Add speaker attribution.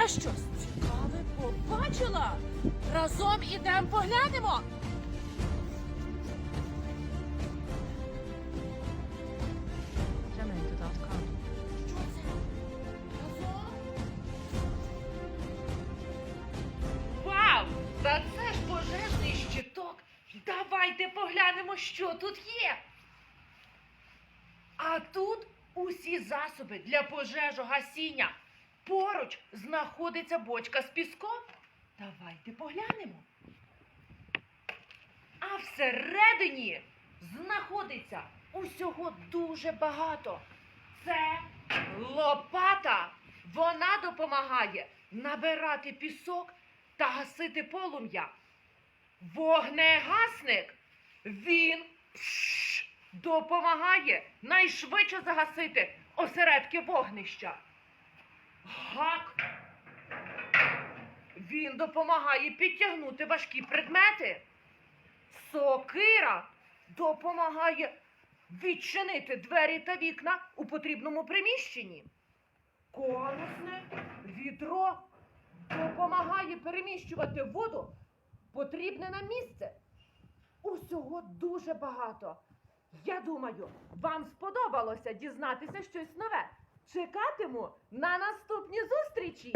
Speaker 1: Я щось цікаве побачила. Разом ідемо поглянемо.
Speaker 2: Вау! Та це ж пожежний щиток. Давайте поглянемо, що тут є. А тут усі засоби для пожежогасіння. Поруч знаходиться бочка з піском. Давайте поглянемо. А всередині знаходиться усього дуже багато. Це лопата. Вона допомагає набирати пісок та гасити полум'я. Вогнегасник. Він пш, допомагає найшвидше загасити осередки вогнища. Гак. Він допомагає підтягнути важкі предмети. Сокира допомагає відчинити двері та вікна у потрібному приміщенні. Конусне відро допомагає переміщувати воду потрібне нам місце. Усього дуже багато. Я думаю, вам сподобалося дізнатися щось нове. Чекатиму на наступні зустрічі.